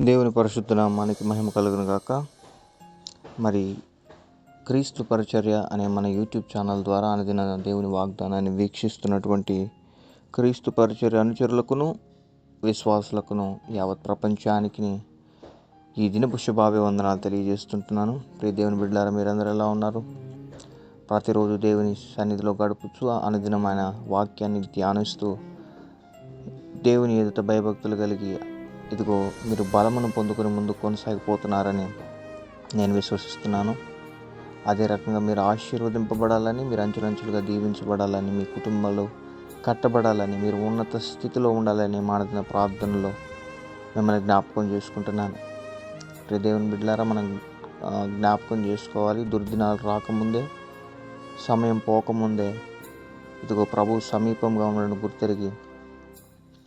దేవుని పరిశుద్ధ నామానికి మహిమ కలుగును గాక. మరి క్రీస్తు పరిచర్య అనే మన యూట్యూబ్ ఛానల్ ద్వారా అనుదిన దేవుని వాగ్దానాన్ని వీక్షిస్తున్నటువంటి క్రీస్తు పరిచర్య అనుచరులకును విశ్వాసులకును యావత్ ప్రపంచానికి ఈ దినపు శుభాభివందనాలు తెలియజేస్తుంటున్నాను. ప్రియ దేవుని బిడ్డలారా మీరందరూ ఎలా ఉన్నారు? ప్రతిరోజు దేవుని సన్నిధిలో గడుపుతూ అనుదినమైన వాక్యాన్ని ధ్యానిస్తూ దేవుని ఎదుట భయభక్తులు కలిగి ఇదిగో మీరు బలమును పొందుకుని ముందు కొనసాగిపోతున్నారని నేను విశ్వసిస్తున్నాను. అదే రకంగా మీరు ఆశీర్వదింపబడాలని మీరు అంచులంచులుగా దీవించబడాలని మీ కుటుంబంలో కట్టబడాలని మీరు ఉన్నత స్థితిలో ఉండాలని మానదిన ప్రార్థనలో మిమ్మల్ని జ్ఞాపకం చేసుకుంటున్నాను. ప్రియ దేవుని బిడ్డలారా మనం జ్ఞాపకం చేసుకోవాలి. దుర్దినాలు రాకముందే సమయం పోకముందే ఇదిగో ప్రభు సమీపంగా ఉండడం గుర్తెరిగి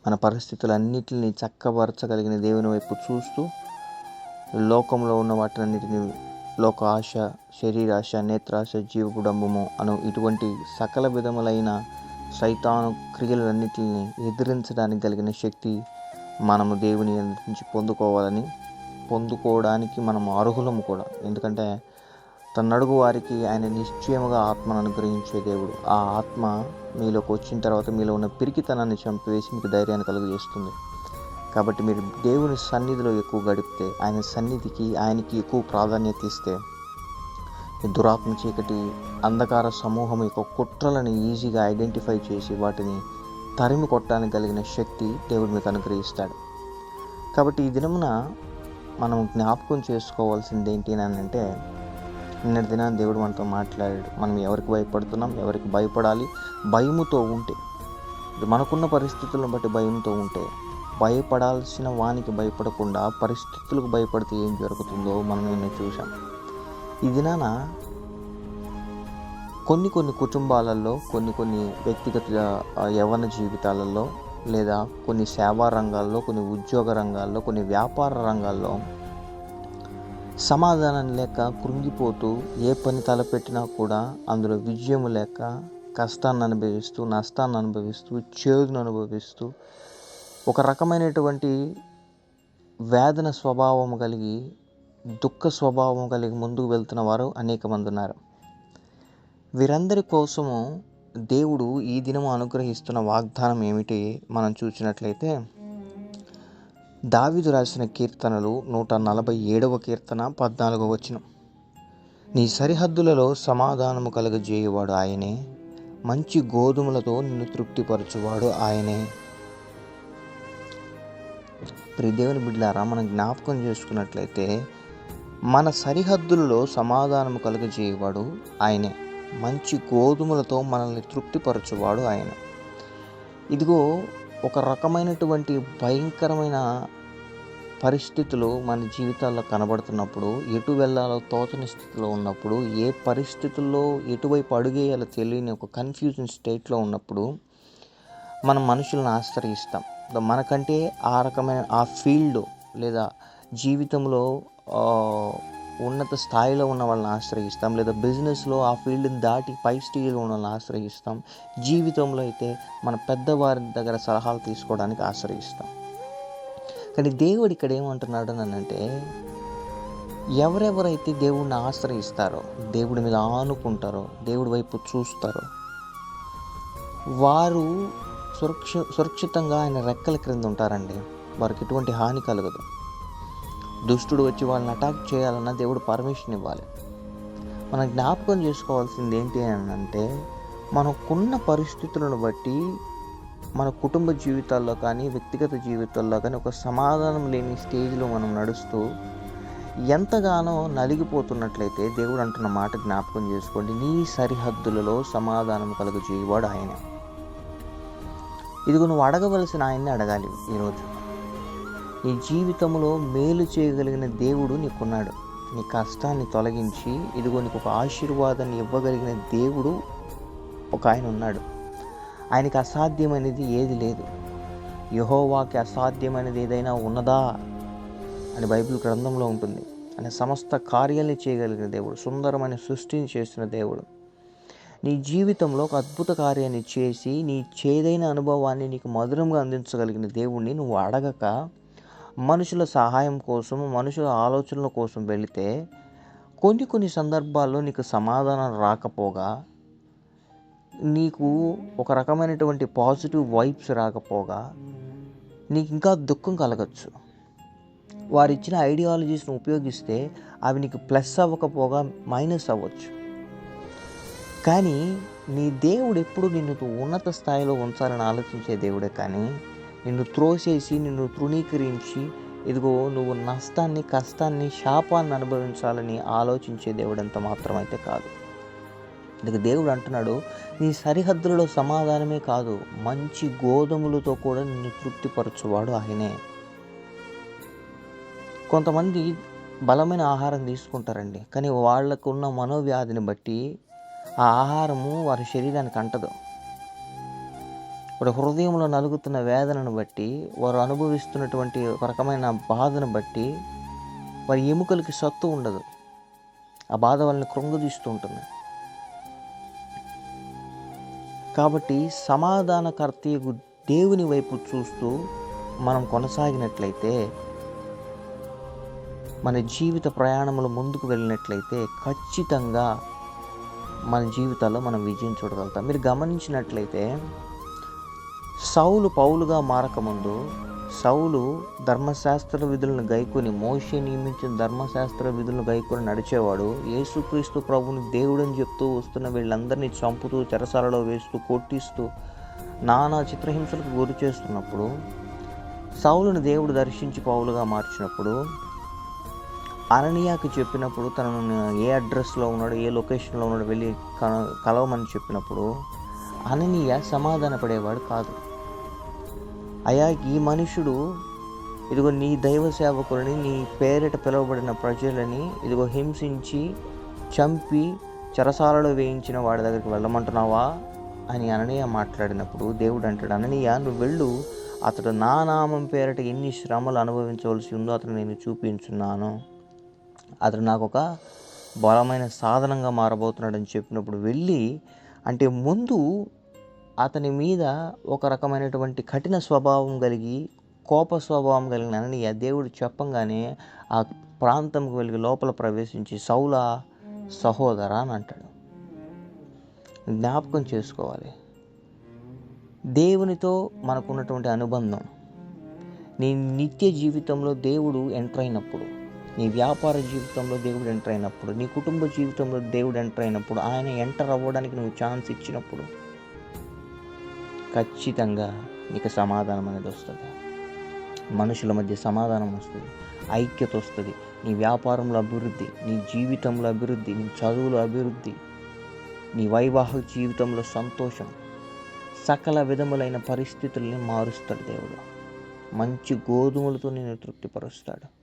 మన పరిస్థితులన్నిటిని చక్కబరచగలిగిన దేవుని వైపు చూస్తూ లోకంలో ఉన్న వాటినన్నిటిని లోక ఆశ శరీరాశ నేత్రాశ జీవపుడంబము అను ఇటువంటి సకల విధములైన సైతాను క్రియలన్నిటిని ఎదిరించడానికి కలిగిన శక్తి మనము దేవుని నుంచి పొందుకోవాలని పొందుకోవడానికి మనం అర్హులము కూడా. ఎందుకంటే తన్నడుగు వారికి ఆయన నిశ్చయముగా ఆత్మను అనుగ్రహించే దేవుడు. ఆ ఆత్మ మీలోకి వచ్చిన తర్వాత మీలో ఉన్న పిరికితనాన్ని చంపివేసి మీకు ధైర్యాన్ని కలుగజేస్తుంది. కాబట్టి మీరు దేవుని సన్నిధిలో ఎక్కువ గడిపితే ఆయన సన్నిధికి ఆయనకి ఎక్కువ ప్రాధాన్యత ఇస్తే ఈ దురాత్మ చీకటి అంధకార సమూహం యొక్క కుట్రలను ఈజీగా ఐడెంటిఫై చేసి వాటిని తరిమి కొట్టడానికి కలిగిన శక్తి దేవుడు మీకు అనుగ్రహిస్తాడు. కాబట్టి ఈ దినమున మనం జ్ఞాపకం చేసుకోవాల్సింది ఏంటి అని అంటే నిన్నటి దినాన్ని దేవుడు మనతో మాట్లాడాడు. మనం ఎవరికి భయపడుతున్నాం? ఎవరికి భయపడాలి? భయముతో ఉంటే. మనకున్న పరిస్థితులను బట్టి భయంతో ఉంటే. భయపడాల్సిన వానికి భయపడకుండా పరిస్థితులకు భయపడితే ఏం జరుగుతుందో మనం నిన్న చూసాం ఈ దినాన కొన్ని కొన్ని కుటుంబాలలో కొన్ని కొన్ని వ్యక్తిగత యవన యవ్వన జీవితాలలో లేదా కొన్ని సేవా రంగాల్లో కొన్ని ఉద్యోగ రంగాల్లో కొన్ని వ్యాపార రంగాల్లో సమాధానం లేక కృంగిపోతూ ఏ పని తలపెట్టినా కూడా అందులో విజయం లేక కష్టాన్ని అనుభవిస్తూ నష్టాన్ని అనుభవిస్తూ చేదును అనుభవిస్తూ ఒక రకమైనటువంటి వేదన స్వభావం కలిగి దుఃఖ స్వభావం కలిగి ముందుకు వెళ్తున్న వారు అనేక మంది ఉన్నారు. వీరందరి కోసము దేవుడు ఈ దినము అనుగ్రహిస్తున్న వాగ్దానం ఏమిటి? మనం చూసినట్లయితే దావీదు రాసిన కీర్తనలు నూట నలభై ఏడవ కీర్తన పద్నాలుగవ వచనం. నీ సరిహద్దులలో సమాధానము కలగజేయువాడు ఆయనే. మంచి గోధుమలతో నిన్ను తృప్తిపరచువాడు ఆయనే. ప్రియ దేవుని బిడ్డారా మనం జ్ఞాపకం చేసుకున్నట్లయితే మన సరిహద్దులలో సమాధానము కలుగజేయవాడు ఆయనే. మంచి గోధుమలతో మనల్ని తృప్తిపరచువాడు ఆయన. ఇదిగో ఒక రకమైనటువంటి భయంకరమైన పరిస్థితులు మన జీవితాల్లో కనబడుతున్నప్పుడు ఎటు వెళ్ళాలో తోచని స్థితిలో ఉన్నప్పుడు ఏ పరిస్థితుల్లో ఎటువైపు అడుగేయాలో తెలియని ఒక కన్ఫ్యూజన్ స్టేట్లో ఉన్నప్పుడు మనం మనుషులను ఆశ్రయిస్తాం. మనకంటే ఆ రకమైన ఆ ఫీల్డ్ లేదా జీవితంలో ఉన్నత స్థాయిలో ఉన్న వాళ్ళని ఆశ్రయిస్తాం లేదా బిజినెస్లో ఆ ఫీల్డ్ని దాటి పై స్టేజ్లో ఉన్న వాళ్ళని ఆశ్రయిస్తాం. జీవితంలో అయితే మన పెద్దవారి దగ్గర సలహాలు తీసుకోవడానికి ఆశ్రయిస్తాం. కానీ దేవుడు ఇక్కడ ఏమంటున్నాడు అంటే ఎవరెవరైతే దేవుడిని ఆశ్రయిస్తారో దేవుడి మీద ఆనుకుంటారో దేవుడి వైపు చూస్తారో వారు సురక్ష సురక్షితంగా ఆయన రెక్కల క్రింద ఉంటారండి. వారికి ఎటువంటి హాని కలగదు. దుష్టుడు వచ్చి వాళ్ళని అటాక్ చేయాలన్నా దేవుడు పర్మిషన్ ఇవ్వాలి. మనం జ్ఞాపకం చేసుకోవాల్సింది ఏంటి అని అంటే మనకున్న పరిస్థితులను బట్టి మన కుటుంబ జీవితాల్లో కానీ వ్యక్తిగత జీవితాల్లో కానీ ఒక సమాధానం లేని స్టేజ్లో మనం నడుస్తూ ఎంతగానో నలిగిపోతున్నట్లయితే దేవుడు అంటున్న మాట జ్ఞాపకం చేసుకోండి. నీ సరిహద్దులలో సమాధానం కలుగజేయవాడు ఆయన. ఇదిగో నువ్వు అడగవలసిన ఆయన్ని అడగాలి ఈరోజు. నీ జీవితంలో మేలు చేయగలిగిన దేవుడు నీకున్నాడు. నీ కష్టాన్ని తొలగించి ఇదిగో నీకు ఒక ఆశీర్వాదాన్ని ఇవ్వగలిగిన దేవుడు ఒక ఆయన ఉన్నాడు. ఆయనకి అసాధ్యమైనది ఏది లేదు. యహోవాకి అసాధ్యమైనది ఏదైనా ఉన్నదా అని బైబిల్ గ్రంథంలో ఉంటుంది. ఆయన సమస్త కార్యాలని చేయగలిగిన దేవుడు సుందరమైన సృష్టిని చేసిన దేవుడు. నీ జీవితంలో ఒక అద్భుత కార్యాన్ని చేసి నీ చేదైన అనుభవాన్ని నీకు మధురంగా అందించగలిగిన దేవుణ్ణి నువ్వు అడగక మనుషుల సహాయం కోసం మనుషుల ఆలోచనల కోసం వెళితే కొన్ని కొన్ని సందర్భాల్లో నీకు సమాధానం రాకపోగా నీకు ఒక రకమైనటువంటి పాజిటివ్ వైబ్స్ రాకపోగా నీకు ఇంకా దుఃఖం కలగచ్చు. వారు ఇచ్చిన ఐడియాలజీస్ని ఉపయోగిస్తే అవి నీకు ప్లస్ అవ్వకపోగా మైనస్ అవ్వచ్చు. కానీ నీ దేవుడు ఎప్పుడు నిన్ను ఉన్నత స్థాయిలో ఉంచాలని ఆలోచించే దేవుడే కానీ నిన్ను త్రోసేసి నిన్ను తృణీకరించి ఇదిగో నువ్వు నష్టాన్ని కష్టాన్ని శాపాన్ని అనుభవించాలని ఆలోచించే దేవుడు మాత్రమైతే కాదు. అందుకే దేవుడు అంటున్నాడు నీ సరిహద్దులలో సమాధానమే కాదు మంచి గోధుమలతో కూడా నిన్ను తృప్తిపరచువాడు ఆయనే. కొంతమంది బలమైన ఆహారం తీసుకుంటారండి కానీ వాళ్ళకు ఉన్న మనోవ్యాధిని బట్టి ఆ ఆహారము వారి శరీరానికి అంటదు. వారి హృదయంలో నలుగుతున్న వేదనను బట్టి వారు అనుభవిస్తున్నటువంటి ఒక రకమైన బాధను బట్టి వారి ఎముకలకి సత్తు ఉండదు. ఆ బాధ వాళ్ళని కృంగదీస్తూ ఉంటుంది. కాబట్టి సమాధానకర్తయగు దేవుని వైపు చూస్తూ మనం కొనసాగినట్లయితే మన జీవిత ప్రయాణంలో ముందుకు వెళ్ళినట్లయితే ఖచ్చితంగా మన జీవితాల్లో మనం విజయం చూడగలుగుతాం. మీరు గమనించినట్లయితే సౌలు పౌలుగా మారకముందు సౌలు ధర్మశాస్త్ర విధులను గైకొని మోషే నియమించిన ధర్మశాస్త్ర విధులను గైకొని నడిచేవాడు. యేసుక్రీస్తు ప్రభుని దేవుడని చెప్తూ వస్తున్న వీళ్ళందరినీ చంపుతూ చెరసాలలో వేస్తూ కొట్టిస్తూ నానా చిత్రహింసలకు గురి చేస్తున్నప్పుడు సౌలును దేవుడు దర్శించి పౌలుగా మార్చినప్పుడు అననీయాకి చెప్పినప్పుడు తనను ఏ అడ్రస్లో ఉన్నాడు ఏ లొకేషన్లో ఉన్నాడు వెళ్ళి కల- కలవమని చెప్పినప్పుడు అననీయ సమాధానపడేవాడు కాదు. అయ్యా ఈ మనుషుడు ఇదిగో నీ దైవ సేవకులని నీ పేరిట పిలువబడిన ప్రజలని ఇదిగో హింసించి చంపి చెరసాలలో వేయించిన వాడి దగ్గరికి వెళ్ళమంటున్నావా? అని అననీయ మాట్లాడినప్పుడు దేవుడు అంటాడు అననీయ నువ్వు వెళ్ళు. అతడు నా నామం పేరిట ఎన్ని శ్రమలు అనుభవించవలసి ఉందో అతను నేను చూపించున్నాను. అతడు నాకు ఒక బలమైన సాధనంగా మారబోతున్నాడని చెప్పినప్పుడు వెళ్ళి అంటే ముందు అతని మీద ఒక రకమైనటువంటి కఠిన స్వభావం కలిగి కోప స్వభావం కలిగిన అననీయ దేవుడు చెప్పంగానే ఆ ప్రాంతంకు వెళ్ళి లోపల ప్రవేశించి సౌల సహోదర అని అంటాడు. జ్ఞాపకం చేసుకోవాలి. దేవునితో మనకున్నటువంటి అనుబంధం. నీ నిత్య జీవితంలో దేవుడు ఎంటర్ అయినప్పుడు నీ వ్యాపార జీవితంలో దేవుడు ఎంటర్ అయినప్పుడు నీ కుటుంబ జీవితంలో దేవుడు ఎంటర్ అయినప్పుడు ఆయన ఎంటర్ అవ్వడానికి నువ్వు ఛాన్స్ ఇచ్చినప్పుడు ఖచ్చితంగా నీకు సమాధానం అనేది వస్తుంది. మనుషుల మధ్య సమాధానం వస్తుంది. ఐక్యత వస్తుంది. నీ వ్యాపారంలో అభివృద్ధి నీ జీవితంలో అభివృద్ధి నీ చదువులో అభివృద్ధి నీ వైవాహిక జీవితంలో సంతోషం సకల విధములైన పరిస్థితుల్ని మారుస్తాడు దేవుడు. మంచి గోధుమలతో నేను తృప్తిపరుస్తాడు.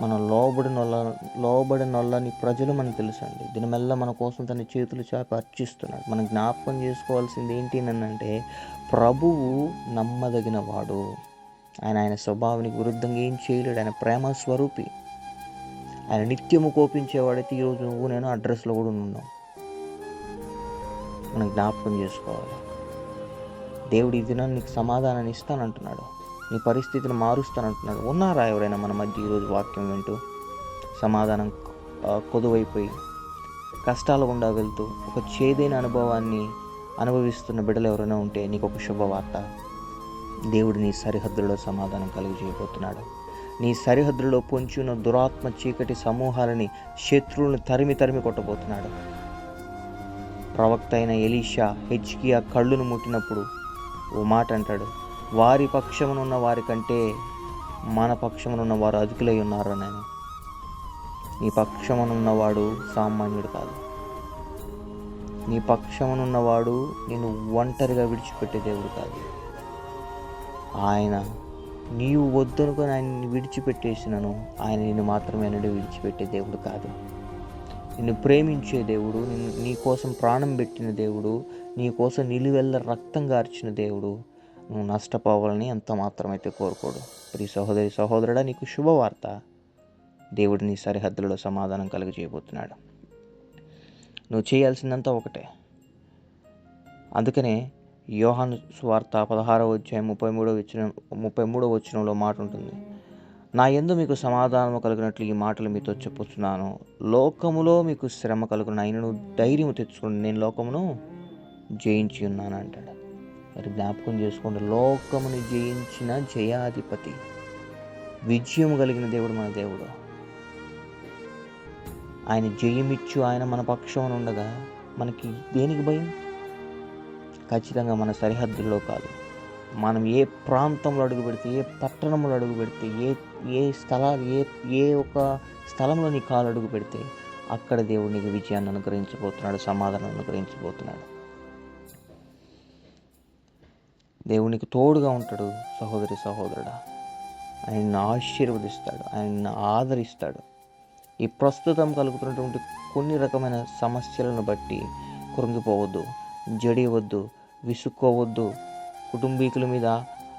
మన లోబడి నొల్ల లోబడి నొల్లని ప్రజలు మనకు తెలుసండి. దీని మెల్ల మన కోసం తన చేతులు చాపి అర్చిస్తున్నాడు. మనం జ్ఞాపకం చేసుకోవాల్సింది ఏంటి అంటే ప్రభువు నమ్మదగిన వాడు ఆయన ఆయన స్వభావానికి విరుద్ధంగా ఏం చేయలేడు. ఆయన ప్రేమ స్వరూపి. ఆయన నిత్యము కోపించేవాడైతే ఈరోజు నువ్వు నేను అడ్రస్లో కూడా ఉన్నాం. మనం జ్ఞాపకం చేసుకోవాలి. దేవుడు ఈ దినాన్ని నీకు సమాధానాన్ని ఇస్తానంటున్నాడు. నీ పరిస్థితిని మారుస్తానంటున్నాడు. ఉన్నారా ఎవరైనా మన మధ్య ఈరోజు వాక్యం వింటూ? సమాధానం కొదువైపోయి కష్టాలు గుండా వెళ్తూ ఒక చేదైన అనుభవాన్ని అనుభవిస్తున్న బిడ్డలు ఎవరైనా ఉంటే నీకు ఒక శుభవార్త. దేవుడు నీ సరిహద్దుల్లో సమాధానం కలుగజేయబోతున్నాడు నీ సరిహద్దుల్లో పొంచున్న దురాత్మ చీకటి సమూహాలని శత్రువులను తరిమి తరిమి కొట్టబోతున్నాడు. ప్రవక్త అయిన ఎలీషా హెచ్కియా కళ్ళును ముట్టినప్పుడు ఓ మాట అంటాడు. వారి పక్షమునున్న వారి కంటే మన పక్షమునున్న వారు అధికులై ఉన్నారు అని నీ పక్షమునున్నవాడు సామాన్యుడు కాదు. నీ పక్షమునున్నవాడు నేను ఒంటరిగా విడిచిపెట్టే దేవుడు కాదు. ఆయన నీవు వద్దనుకొని ఆయన్ని విడిచిపెట్టేసినను ఆయన నిన్ను మాత్రమే నన్ను విడిచిపెట్టే దేవుడు కాదు. నిన్ను ప్రేమించే దేవుడు నిన్ను నీ కోసం ప్రాణం పెట్టిన దేవుడు నీ కోసం నిలువెల్ల రక్తం గార్చిన దేవుడు నువ్వు నష్టపోవాలని ఎంత మాత్రమైతే కోరుకోడు. ప్రియ సహోదరి సహోదరుడా నీకు శుభవార్త. దేవుడు నీ సరిహద్దులలో సమాధానం కలుగజేయబోతున్నాడు నువ్వు చేయాల్సిందంతా ఒకటే. అందుకనే యోహాను స్వార్త పదహారవ అధ్యాయం ముప్పై మూడవ వచ్చిన ముప్పై మూడవ వచనంలో మాట ఉంటుంది. నా ఎందు మీకు సమాధానం కలిగినట్లు ఈ మాటలు మీతో చెప్పుతున్నాను లోకములో మీకు శ్రమ కలుగున అయినను ధైర్యం తెచ్చుకుని నేను లోకమును జయించి ఉన్నాను అంటాడు మరి జ్ఞాపకం చేసుకోండి. లోకముని జయించిన జయాధిపతి విజయం కలిగిన దేవుడు మన దేవుడు. ఆయన జయమిచ్చు ఆయన మన పక్షం ఉండగా మనకి దేనికి భయం? ఖచ్చితంగా మన సరిహద్దుల్లో కాదు. మనం ఏ ప్రాంతంలో అడుగు పెడితే ఏ పట్టణంలో అడుగు పెడితే ఏ ఏ స్థలాలు ఏ ఏ ఒక స్థలంలో నీ కాలు అడుగు పెడితే అక్కడ దేవుడు నీకు విజయాన్ని అనుగ్రహించబోతున్నాడు సమాధానం అనుగ్రహించబోతున్నాడు. దేవునికి తోడుగా ఉంటాడు సహోదరి సహోదరుడా. ఆయన్ని ఆశీర్వదిస్తాడు ఆయన్ని ఆదరిస్తాడు. ఈ ప్రస్తుతం కలుగుతున్నటువంటి కొన్ని రకమైన సమస్యలను బట్టి కృంగిపోవద్దు జడియవద్దు విసుక్కోవద్దు కుటుంబీకుల మీద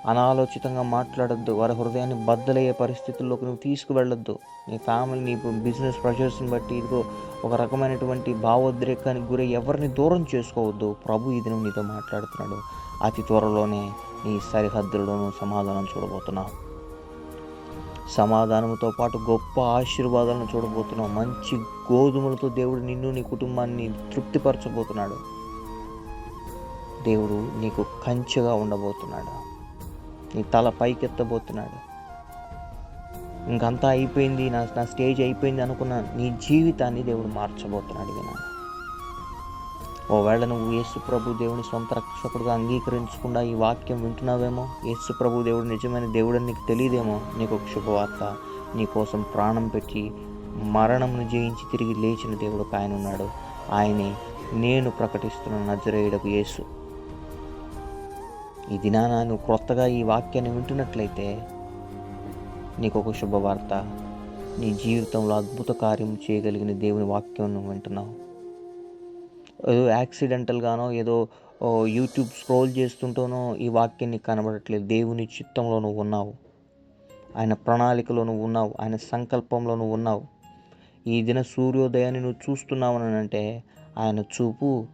అనాలోచితంగా మాట్లాడద్దు వారి హృదయాన్ని బద్దలయ్యే పరిస్థితుల్లోకి నువ్వు తీసుకువెళ్ళొద్దు. నీ ఫ్యామిలీ నీ బిజినెస్ ప్రెషర్స్ని బట్టి ఇదిగో ఒక రకమైనటువంటి భావోద్రేకానికి గురై ఎవరిని దూరం చేసుకోవద్దు. ప్రభు ఇది నువ్వు నీతో మాట్లాడుతున్నాడు. అతి త్వరలోనే నీ సరిహద్దులను సమాధానం చూడబోతున్నావు. సమాధానంతో పాటు గొప్ప ఆశీర్వాదాలను చూడబోతున్నావు. మంచి గోధుమలతో దేవుడు నిన్ను నీ కుటుంబాన్ని తృప్తిపరచబోతున్నాడు. దేవుడు నీకు కంచెగా ఉండబోతున్నాడు. నీ తల పైకెత్తబోతున్నాడు. ఇంకంతా అయిపోయింది నా నా స్టేజ్ అయిపోయింది అనుకున్న నీ జీవితాన్ని దేవుడు మార్చబోతున్నాడు విన్నాను ఓవేళ నువ్వు యేసు ప్రభు దేవుని సొంత రక్షకుడుగా అంగీకరించకుండా ఈ వాక్యం వింటున్నావేమో? యేసు ప్రభు దేవుడు నిజమైన దేవుడని నీకు తెలియదేమో? నీకు ఒక శుభవార్త. నీకోసం ప్రాణం పెట్టి మరణంను జయించి తిరిగి లేచిన దేవుడు ఆయన ఉన్నాడు. ఆయనే నేను ప్రకటిస్తున్న నజరేయుడకు యేసు. ఈ దినాన నువ్వు క్రొత్తగా ఈ వాక్యాన్ని వింటున్నట్లయితే నీకు ఒక శుభవార్త. నీ జీవితంలో అద్భుత కార్యం చేయగలిగిన దేవుని వాక్యం నువ్వు వింటున్నావు. ఏదో యాక్సిడెంటల్గానో ఏదో యూట్యూబ్ స్క్రోల్ చేస్తుంటేనో ఈ వాక్యం నీకు కనబడట్లేదు. దేవుని చిత్తంలో నువ్వు ఉన్నావు. ఆయన ప్రణాళికలో నువ్వు ఉన్నావు. ఆయన సంకల్పంలో నువ్వు ఉన్నావు. ఈ దిన సూర్యోదయాన్ని నువ్వు చూస్తున్నావు అని అంటే ఆయన చూపు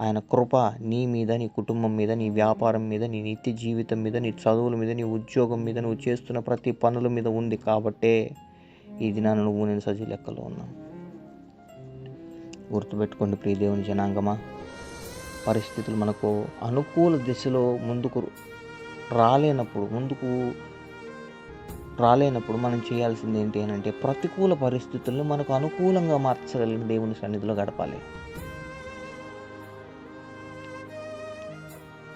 ఆయన కృప నీ మీద నీ కుటుంబం మీద నీ వ్యాపారం మీద నీ నిత్య జీవితం మీద నీ చదువుల మీద నీ ఉద్యోగం మీద నువ్వు చేస్తున్న ప్రతి పనుల మీద ఉంది కాబట్టే ఈ దినాన్ని నువ్వు నేను సజీ లెక్కలో ఉన్నాను గుర్తుపెట్టుకోండి ప్రియదేవుని జనాంగమా. పరిస్థితులు మనకు అనుకూల దిశలో ముందుకు రాలేనప్పుడు ముందుకు రాలేనప్పుడు మనం చేయాల్సింది ఏంటి అని అంటే ప్రతికూల పరిస్థితులను మనకు అనుకూలంగా మార్చగలిగిన దేవుని సన్నిధిలో గడపాలి.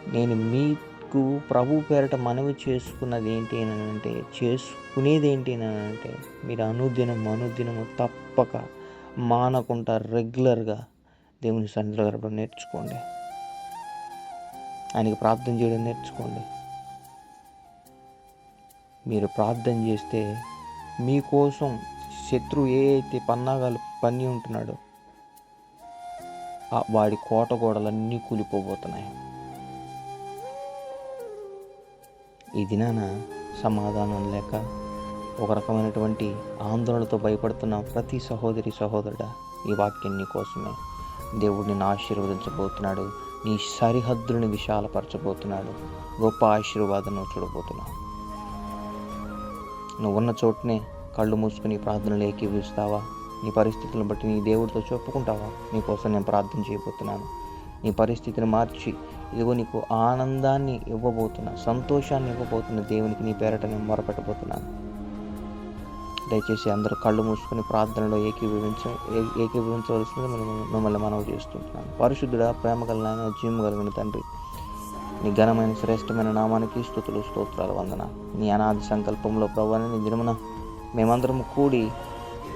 నేను మీకు ప్రభు పేరట మనవి చేసుకున్నది ఏంటి అని అంటే చేసుకునేది ఏంటి అని అంటే మీరు అనుదినం అనుదినము తప్పక మానకుండా రెగ్యులర్గా దేవుని సన్నిధిలో గడపడం నేర్చుకోండి. ఆయనకి ప్రార్థన చేయడం నేర్చుకోండి. మీరు ప్రార్థన చేస్తే మీకోసం శత్రువు ఏ అయితే పన్నాగాలు పని ఉంటున్నాడో ఆ వాడి కోట గోడలన్నీ కూలిపోబోతున్నాయి. ఈ దినాన సమాధానం లేక ఒక రకమైనటువంటి ఆందోళనతో భయపడుతున్న ప్రతి సహోదరి సహోదరుడా ఈ వాక్యం నీ కోసమే. దేవుడు నిన్ను ఆశీర్వదించబోతున్నాడు నీ సరిహద్దులను విశాలపరచబోతున్నాడు గొప్ప ఆశీర్వాదం నువ్వు చూడబోతున్నావు. నువ్వు ఉన్న చోటనే కళ్ళు మూసుకుని ప్రార్థనలు ఏకీవిస్తావా నీ పరిస్థితులను బట్టి నీ దేవుడితో చెప్పుకుంటావా? నీకోసం నేను ప్రార్థన చేయబోతున్నాను. నీ పరిస్థితిని మార్చి ఇదిగో నీకు ఆనందాన్ని ఇవ్వబోతున్నా సంతోషాన్ని ఇవ్వబోతున్న దేవునికి నీ పేరట నేను మొరపెట్టబోతున్నాను. దయచేసి అందరూ కళ్ళు మూసుకుని ప్రార్థనలో ఏకీభవించ ఏ- ఏకీభవించవలసింది మిమ్మల్ని మిమ్మల్ని మనవి చేస్తుంటున్నాను. పరిశుద్ధుడ ప్రేమ కలిగిన జీవం కలిగిన తండ్రి నీ ఘనమైన శ్రేష్టమైన నామానికి స్థుతులు స్తోత్రాలు వందన. నీ అనాది సంకల్పంలో ప్రభాని నీ దినమున మేమందరం కూడి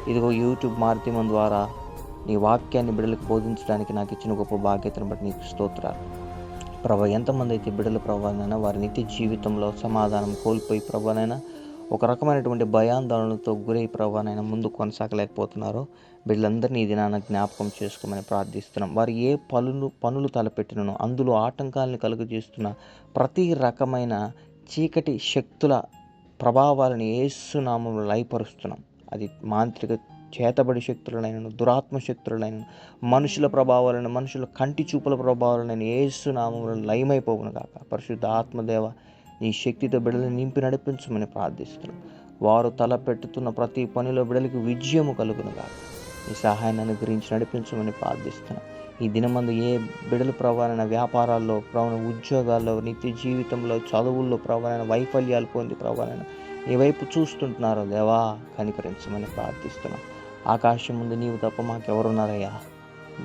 ఇదిగో యూట్యూబ్ మాధ్యమం ద్వారా నీ వాక్యాన్ని బిడ్డలకు బోధించడానికి నాకు ఇచ్చిన గొప్ప బాధ్యతను బట్టి నీకు స్తోత్రాలు. ప్రభా ఎంతమంది అయితే బిడ్డలు ప్రభానైనా వారి నిత్య జీవితంలో సమాధానం కోల్పోయి ప్రభానైనా ఒక రకమైనటువంటి భయాందోళనలతో గురై ప్రభానైనా ముందు కొనసాగలేకపోతున్నారో. వీళ్ళందరినీ ఈ దినాన జ్ఞాపకం చేసుకోమని ప్రార్థిస్తున్నాం. వారు ఏ పనులు పనులు తలపెట్టినను అందులో ఆటంకాలను కలుగజేస్తున్న ప్రతి రకమైన చీకటి శక్తుల ప్రభావాలను ఏసునామంలో లయపరుస్తున్నాం. అది మాంత్రిక చేతబడి శక్తులనైనను దురాత్మ శక్తులనైనను మనుషుల ప్రభావాలను మనుషుల కంటి చూపుల ప్రభావాలను ఏసునామంలో లయమైపోవును కాక పరిశుద్ధ ఆత్మదేవ నీ శక్తితో బిడ్డలను నింపి నడిపించమని ప్రార్థిస్తున్నాం. వారు తలపెట్టుతున్న ప్రతి పనిలో బిడ్డలకు విజయము కలుగునుగా ఈ నీ సహాయాన్ని అనుగ్రహించి నడిపించమని ప్రార్థిస్తున్నాం. ఈ దినమందు ఏ బిడల ప్రవాణ వ్యాపారాల్లో ప్రవణ ఉద్యోగాల్లో నిత్య జీవితంలో చదువుల్లో ప్రవణ వైఫల్యాలు పొంది ప్రవణ ఏ వైపు చూస్తుంటున్నారో దేవా కనికరించమని ప్రార్థిస్తున్నాం. ఆకాశం ముందు నీవు తప్ప మాకెవరున్నారయ్యా?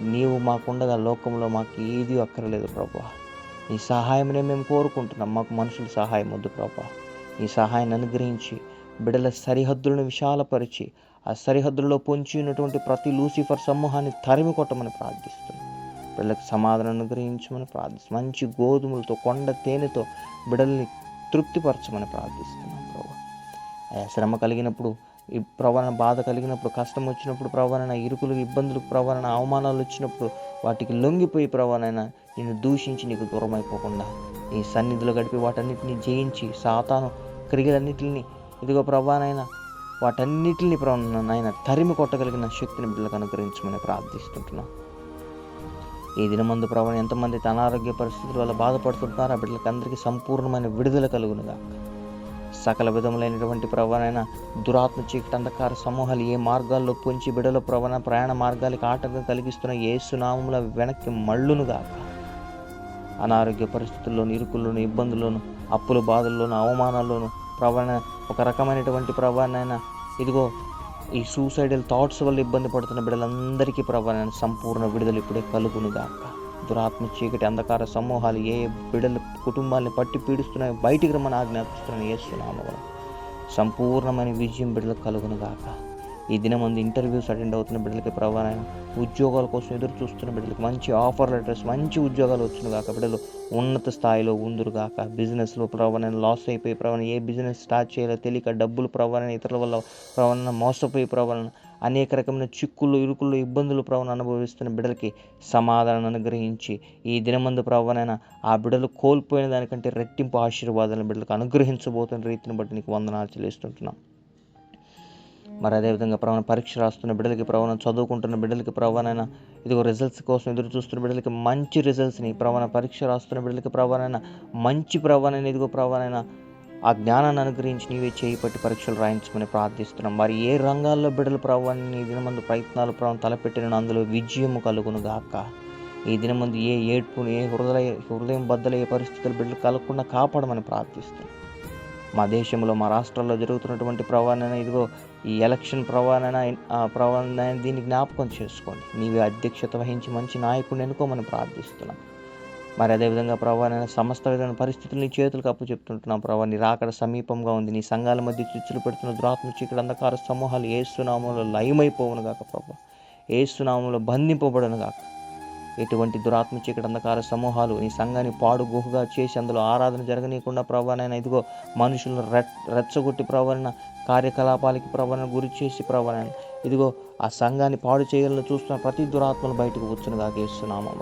నీవు మాకుండగా లోకంలో మాకు ఏది అక్కర్లేదు ప్రభా. నీ సహాయమనే మేము కోరుకుంటున్నాం. మాకు మనుషుల సహాయం వద్దు ప్రభా. నీ సహాయాన్ని అనుగ్రహించి బిడల సరిహద్దులను విశాలపరిచి ఆ సరిహద్దుల్లో పొంచి ఉన్నటువంటి ప్రతి లూసిఫర్ సమూహాన్ని తరిమి కొట్టమని ప్రార్థిస్తున్నాం. బిడ్డలకు సమాధానం అనుగ్రహించమని ప్రార్థిస్తున్నాం. మంచి గోధుమలతో కొండ తేనెతో బిడల్ని తృప్తిపరచమని ప్రార్థిస్తున్నాం ప్రభా. ఆయా శ్రమ కలిగినప్పుడు ఈ ప్రవరణ బాధ కలిగినప్పుడు కష్టం వచ్చినప్పుడు ప్రవరణ ఇరుకులు ఇబ్బందులు ప్రవరణ అవమానాలు వచ్చినప్పుడు వాటికి లొంగిపోయి ప్రవణైనా నిన్ను దూషించి నీకు దూరం అయిపోకుండా నీ సన్నిధిలో గడిపి వాటన్నిటిని జయించి సాతాను క్రియలన్నిటిని ఇదిగో ప్రభానైనా వాటన్నిటిని నాయన తరిమి కొట్టగలిగిన శక్తిని బిడ్డలకు అనుగ్రహించమని ప్రార్థిస్తుంటున్నాను ఈ దినమందు ప్రభావం ఎంతమంది తన అనారోగ్య పరిస్థితుల వల్ల బాధపడుతుంటున్నారో ఆ బిడ్డలకు అందరికీ సంపూర్ణమైన విడుదల కలుగునుగా సకల విధములైనటువంటి ప్రవణైన దురాత్మ చీకటి అంధకార సమూహాలు ఏ మార్గాల్లో పొంచి బిడల ప్రవణ ప్రయాణ మార్గాలకు ఆటంకం కలిగిస్తున్న ఏ సునామంలో వెనక్కి మళ్ళునుగాక. అనారోగ్య పరిస్థితుల్లోను ఇరుకుల్లోను ఇబ్బందుల్లోను అప్పుల బాధల్లోను అవమానాల్లోను ప్రవణ ఒక రకమైనటువంటి ప్రవణైన ఇదిగో ఈ సూసైడల్ థాట్స్ వల్ల ఇబ్బంది పడుతున్న బిడ్డలందరికీ ప్రవణ సంపూర్ణ విడుదల ఇప్పుడే కలుగునుగాక దురాత్మ చీకటి అంధకార సమూహాలు ఏ బిడ్డల కుటుంబాలను పట్టి పీడిస్తున్నాయో బయటికి రమ్మని ఆజ్ఞాపిస్తున్నాను. ఏసునామం సంపూర్ణమైన విజయం బిడ్డలకు కలుగును గాక. ఈ దినమంది ఇంటర్వ్యూస్ అటెండ్ అవుతున్న బిడ్డలకి ప్రవాణం ఉద్యోగాల కోసం ఎదురు చూస్తున్న బిడ్డలకి మంచి ఆఫర్ లెటర్స్ మంచి ఉద్యోగాలు వచ్చిన కాక బిడ్డలు ఉన్నత స్థాయిలో ఉందరు కాక బిజినెస్లో ప్రవణ లాస్ అయిపోయి ప్రవణ ఏ బిజినెస్ స్టార్ట్ చేయాలో తెలియక డబ్బులు ప్రవణ ఇతరుల వల్ల ప్రవణ మోసపోయి ప్రవణ అనేక రకమైన చిక్కులు ఇరుకులు ఇబ్బందులు ప్రవణ అనుభవిస్తున్న బిడ్డలకి సమాధానం అనుగ్రహించి ఈ దినమందు ప్రవణైన ఆ బిడ్డలు కోల్పోయిన దానికంటే రెట్టింపు ఆశీర్వాదాలను బిడ్డలకు అనుగ్రహించబోతున్న రీతిని బట్టి నీకు వందనాలు చెల్లిస్తుంటున్నాం. మరి అదేవిధంగా ప్రవణ పరీక్ష రాస్తున్న బిడ్డలకి ప్రవణ చదువుకుంటున్న బిడ్డలకి ప్రవణైన ఇదిగో రిజల్ట్స్ కోసం ఎదురు చూస్తున్న బిడ్డలకి మంచి రిజల్ట్స్ని ప్రవణ పరీక్ష రాస్తున్న బిడ్డలకి ప్రవణైన మంచి ప్రవణైన ఇదిగో ప్రవణైన ఆ జ్ఞానాన్ని అనుగ్రహించి నీవే చేయి పట్టి పరీక్షలు రాయించమని ప్రార్థిస్తున్నాం. మరి ఏ రంగాల్లో బిడ్డలు ప్రవణి దినమందు ప్రయత్నాలు ప్రవణ తలపెట్టిన అందులో విజయము కలుగును గాక. ఈ దినమందు ఏ ఏడ్పును ఏ హృదయ హృదయం బద్దలయ్యే పరిస్థితులు బిడ్డలు కలగకుండా కాపాడమని ప్రార్థిస్తున్నాం. మా దేశంలో మా రాష్ట్రాల్లో జరుగుతున్నటువంటి ప్రవాణన ఇదిగో ఈ ఎలక్షన్ ప్రవాణన ప్రవాణ దీన్ని జ్ఞాపకం చేసుకోండి. నీవే అధ్యక్షత వహించి మంచి నాయకుడిని ఎన్నుకోమని ప్రార్థిస్తున్నాం. మరి అదేవిధంగా ప్రభావ నేను సమస్త విధమైన పరిస్థితులు నీ చేతులకు అప్పు చెప్తుంటున్నాం ప్రభావ నీ రాకడ సమీపంగా ఉంది. నీ సంఘాల మధ్య చిచ్చులు పెడుతున్న దురాత్మ చీకటి అంధకార సమూహాలు ఏసునామంలో లయమైపోవును గాక ప్రభా. ఏసునామంలో బంధింపబడను గాక. ఎటువంటి దురాత్మ చీకటి అంధకార సమూహాలు నీ సంఘాన్ని పాడు గుహగా చేసి అందులో ఆరాధన జరగనీయకుండా ప్రభానైనా ఇదిగో మనుషులను రెట్ రెచ్చగొట్టి ప్రవరణ కార్యకలాపాలకి ప్రవరణ గురి చేసి ప్రవరణ ఇదిగో ఆ సంఘాన్ని పాడు చేయాలని చూస్తున్న ప్రతి దురాత్మను బయటకు వచ్చునుగా గేస్తున్నాము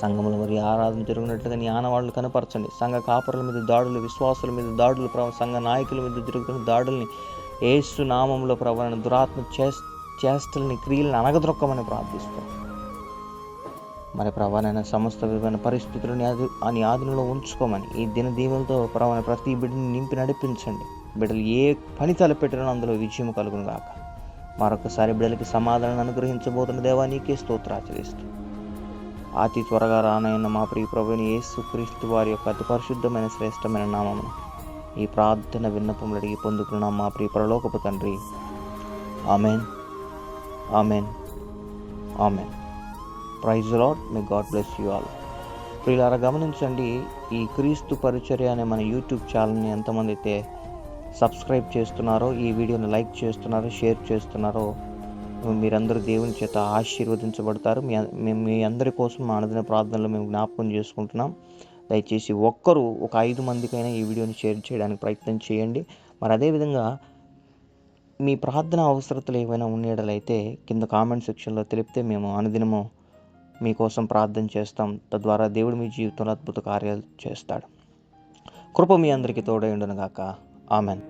సంఘములు మరి ఆరాధన జరిగినట్లుగా నీ ఆనవాళ్ళు కనపరచండి. సంఘ కాపరుల మీద దాడులు విశ్వాసుల మీద దాడులు ప్రభ సంఘ నాయకుల మీద జరుగుతున్న దాడుల్ని ఏసు నామంలో ప్రవరణ దురాత్మ చేస్ చేష్టల్ని క్రియలను అనగదొక్కమని ప్రార్థిస్తాం మరి ప్రభానైన సమస్త విధమైన పరిస్థితులను అని ఆధీనంలో ఉంచుకోమని. ఈ దిన దీవులతో ప్రభావ ప్రతి బిడ్డని నింపి నడిపించండి. బిడ్డలు ఏ పని తలపెట్టినా అందులో విజయం కలుగును గాక. మరొకసారి బిడ్డలకి సమాధానం అనుగ్రహించబోతున్న దేవా నీకే స్తోత్రాచరిస్తూ అతి త్వరగా రానైన మా ప్రియ ప్రభుని యేసు క్రీస్తు వారి యొక్క అతి పరిశుద్ధమైన శ్రేష్టమైన నామమును ఈ ప్రార్థన విన్నపములు అడిగి పొందుకున్నాం మా ప్రియ ప్రలోకపు తండ్రి. Amen. Amen. Amen. Praise Lord may God bless you all ప్రియులారా గమనించండి ఈ క్రీస్తు పరిచర్య అనే మన యూట్యూబ్ ఛానల్ని ఎంతమంది అయితే సబ్స్క్రైబ్ చేస్తున్నారో ఈ వీడియోని లైక్ చేస్తున్నారో షేర్ చేస్తున్నారో మీరందరూ దేవుని చేత ఆశీర్వదించబడతారు. మీ మీ అందరి కోసం మా అనుదిన ప్రార్థనలు మేము జ్ఞాపకం చేసుకుంటున్నాం. దయచేసి ఒక్కరు ఒక ఐదు మందికైనా ఈ వీడియోని షేర్ చేయడానికి ప్రయత్నం చేయండి. మరి అదేవిధంగా మీ ప్రార్థన అవసరతలు ఏవైనా ఉండేటలైతే కింద కామెంట్ సెక్షన్లో తెలిపితే మేము అనుదినము మీకోసం ప్రార్థన చేస్తాం. తద్వారా దేవుడు మీ జీవితంలో అద్భుత కార్యాలు చేస్తాడు. కృప మీ అందరికీ తోడైండునుగాక ఆమెన్.